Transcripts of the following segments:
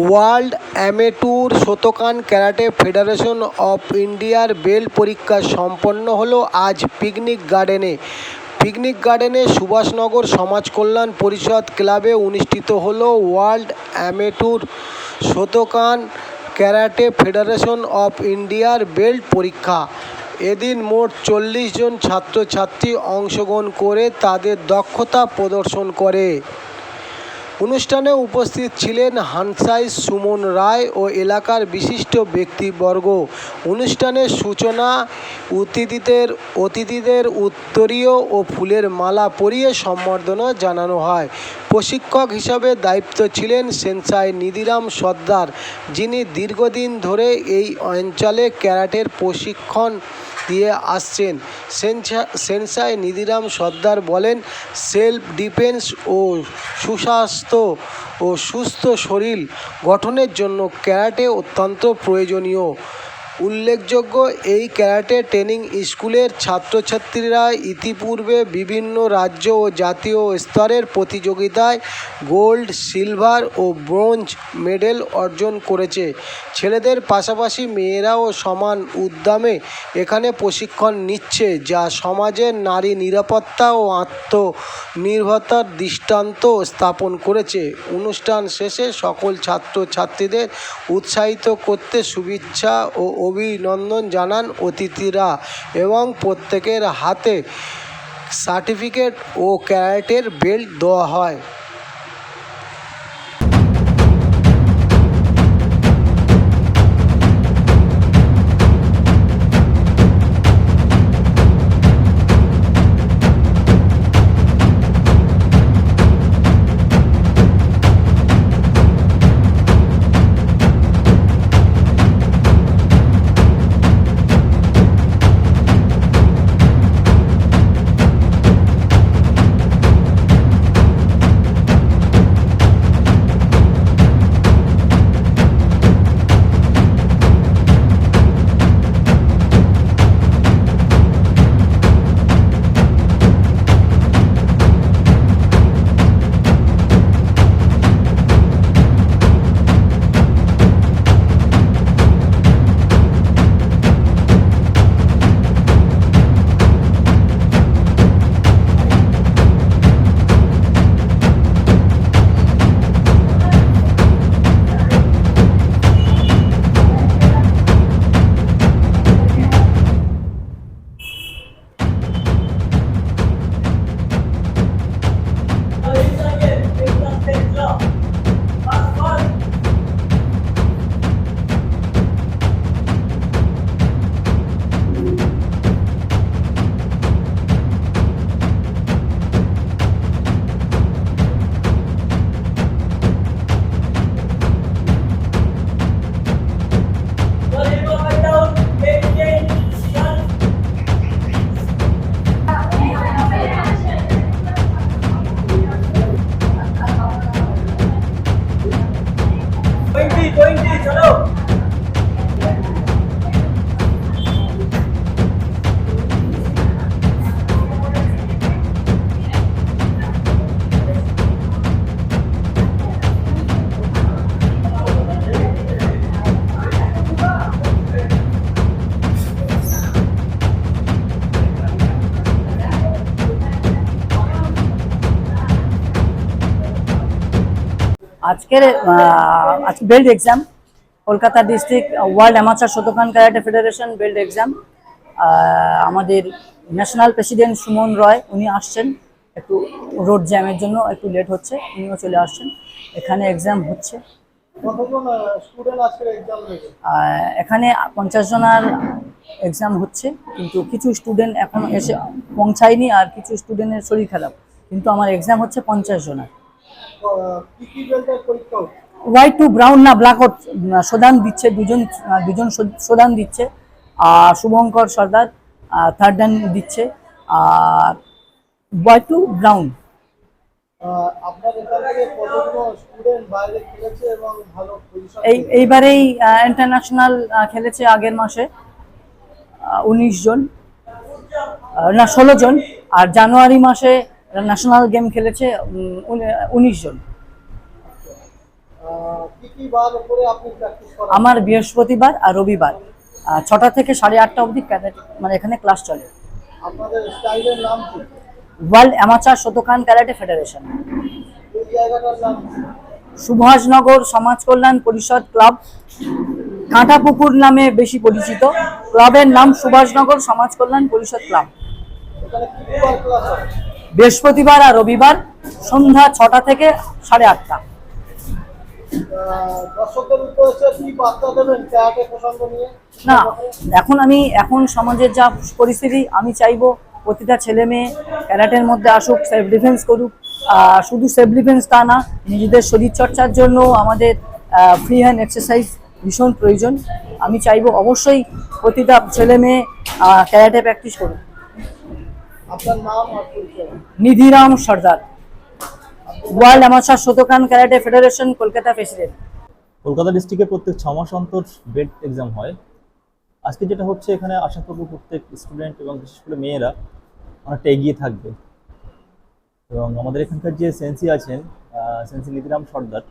World amateur Shotokan karate federation of ইন্ডিয়ার belt পরীক্ষা সম্পন্ন হলো আজ পিকনিক গার্ডেনে। পিকনিক গার্ডেনে সুভাষনগর সমাজ কল্যাণ পরিষদ ক্লাবে অনুষ্ঠিত হলো world amateur Shotokan karate federation of ইন্ডিয়ার বেল্ট পরীক্ষা। এদিন মোট চল্লিশ জন ছাত্রছাত্রী অংশগ্রহণ করে তাদের দক্ষতা প্রদর্শন করে। অনুষ্ঠানে উপস্থিত ছিলেন হানসাই সুমন রায় ও এলাকার বিশিষ্ট ব্যক্তিবর্গ। অনুষ্ঠানের সূচনা অতিথিদের অতিথিদের উত্তরীয় ও ফুলের মালা পরিয়ে সম্বর্ধনা জানানো হয়। প্রশিক্ষক হিসাবে দায়িত্ব ছিলেন সেনসাই নিধিরাম সর্দার, যিনি দীর্ঘদিন ধরে এই অঞ্চলে ক্যারাটের প্রশিক্ষণ দিয়ে আসছেন। সেনসা- সেনসাই নিধিরাম সর্দার বলেন, সেলফ ডিফেন্স ও সুস্বাস্থ্য ও সুস্থ শরীর গঠনের জন্য ক্যারাটে অত্যন্ত প্রয়োজনীয়। উল্লেখযোগ্য এই ক্যারাটে ট্রেনিং স্কুলের ছাত্রছাত্রীরা ইতিপূর্বে বিভিন্ন রাজ্য ও জাতীয় স্তরের প্রতিযোগিতায় গোল্ড, সিলভার ও ব্রোঞ্জ মেডেল অর্জন করেছে। ছেলেদের পাশাপাশি মেয়েরাও সমান উদ্যমে এখানে প্রশিক্ষণ নিচ্ছে, যা সমাজের নারী নিরাপত্তা ও আত্মনির্ভরতার দৃষ্টান্ত স্থাপন করেছে। অনুষ্ঠান শেষে সকল ছাত্রছাত্রীদের উৎসাহিত করতে শুভেচ্ছা ও অভিনন্দন জানান অতিথিরা এবং প্রত্যেকের হাতে সার্টিফিকেট ও ক্যারেটের বেল্ট দেওয়া হয়। আজকের আজকে belt exam Kolkata district world amateur Shotokan karate federation belt exam. আমাদের ন্যাশনাল প্রেসিডেন্ট সুমন রয় উনি আসছেন। একটু রোড জ্যামের জন্য একটু লেট হচ্ছে উনিও চলে আসছেন। এখানে এক্সাম হচ্ছে। এখানে পঞ্চাশ জনার এক্সাম হচ্ছে কিন্তু কিছু স্টুডেন্ট এখন এসে পৌঁছায়নি আর কিছু স্টুডেন্টের শরীর খারাপ। কিন্তু আমার এক্সাম হচ্ছে পঞ্চাশ জনার। হোয়াইট টু ব্রাউন না ব্ল্যাক আউট সোদান দিচ্ছে, দুজন দুজন সোদান দিচ্ছে। আর শুভঙ্কর সর্দার থার্ড ডান দিচ্ছে। আর হোয়াইট টু ব্রাউন এইবারেই ইন্টারন্যাশনাল খেলেছে আগের মাসে উনিশ জন। না, ষোলো জন। আর জানুয়ারি মাসে ন্যাশনাল গেম খেলেছে উনিশ জন। আমার বৃহস্পতিবার আর রবিবার ছটা থেকে সাড়ে আটটা অবধি মানে এখানে ক্লাস চলে। World amateur Shotokan karate federation? Subhashnagar Samaj Kalyan Parishad club. Kantapukur নামে বেশি পরিচিত। ক্লাবের নাম সুভাষনগর সমাজ কল্যাণ পরিষদ ক্লাব। বৃহস্পতিবার আর রবিবার সন্ধ্যা ছটা থেকে সাড়ে আটটা। না এখন আমি এখন সমাজের যা পরিস্থিতি আমি চাইব প্রতিটা ছেলে মেয়ে ক্যারাটের মধ্যে আসুক সেলফ ডিফেন্স করুক। শুধু সেলফ ডিফেন্স তা না নিজেদের শরীর চর্চার জন্য আমাদের ফ্রি হ্যান্ড এক্সারসাইজ ভীষণ প্রয়োজন। আমি চাইব অবশ্যই প্রতিটা ছেলে মেয়ে ক্যারাটে প্র্যাকটিস করুক আপনার নাম আর পরিচয় Nidhiram Sardar. World amateur Shotokan karate federation Kolkata president. Kolkata ডিস্ট্রিক্টে প্রত্যেক ছ মাস অন্তর বেড এক্সাম হয়। আজকে যেটা হচ্ছে এখানে আশা করব প্রত্যেক স্টুডেন্ট এবং বিশেষ করে মেয়েরা অনেকটা এগিয়ে থাকবে। এবং আমাদের এখানকার যে সেন্সি আছেন আহ, সেন্সি নিধিরাম সর্দার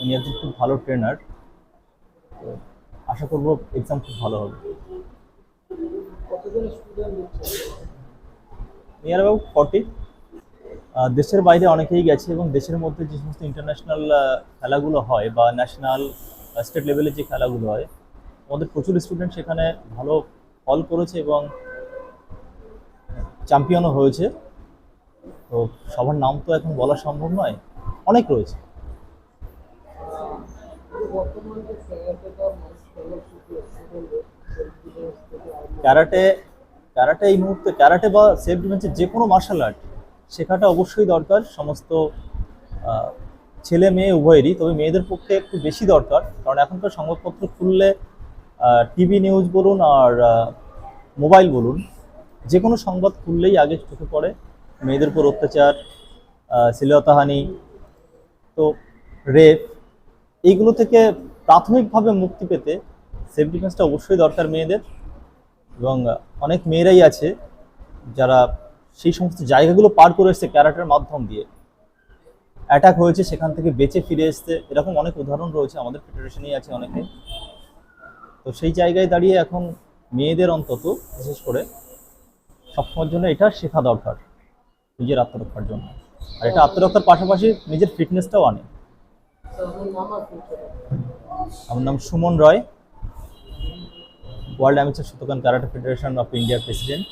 উনি একজন খুব ভালো ট্রেনার। তো আশা করব এক্সাম খুব ভালো হবে। কতজন স্টুডেন্ট নিয়ার অ্যাবাউট ফর্টি দেশের বাইরে অনেকেই গেছে এবং দেশের মধ্যে যে সমস্ত ইন্টারন্যাশনাল খেলাগুলো হয় বা ন্যাশনাল স্টেট লেভেলে যে খেলাগুলো হয়, আমাদের প্রচুর স্টুডেন্ট সেখানে ভালো ফল করেছে এবং চ্যাম্পিয়নও হয়েছে। তো সবার নাম তো এখন বলা সম্ভব নয়, অনেক রয়েছে। ক্যারাটে ক্যারাটে এই মুহূর্তে, ক্যারাটে বা সেলফ ডিফেন্সের যে কোনো মার্শাল আর্ট শেখাটা অবশ্যই দরকার। সমস্ত ছেলে মেয়ে উভয়েরই, তবে মেয়েদের পক্ষে একটু বেশি দরকার। কারণ এখনকার সংবাদপত্র খুললে টিভি নিউজ বলুন আর মোবাইল বলুন, যে কোনো সংবাদ খুললেই আগে চোখে পড়ে। মেয়েদের উপর অত্যাচার শ্লীলতাহানি, তো রেপ এইগুলো থেকে প্রাথমিকভাবে মুক্তি পেতে সেলফ ডিফেন্সটা অবশ্যই দরকার মেয়েদের। এবং অনেক মেয়েরাই আছে যারা সেই সমস্ত জায়গাগুলো পার করে এসছে ক্যারাটের মাধ্যম দিয়ে। অ্যাটাক হয়েছে সেখান থেকে বেঁচে ফিরে এসছে। এরকম অনেক উদাহরণ রয়েছে আমাদের ফেডারেশনেই আছে অনেকে। তো সেই জায়গায় দাঁড়িয়ে এখন মেয়েদের অন্তত বিশেষ করে সবসময়ের জন্য এটা শেখা দরকার নিজের আত্মরক্ষার জন্য। আর এটা আত্মরক্ষার পাশাপাশি নিজের ফিটনেসটাও আনে। আমার নাম Suman Roy. World amateur Shotokan karate federation of ইন্ডিয়ার প্রেসিডেন্ট।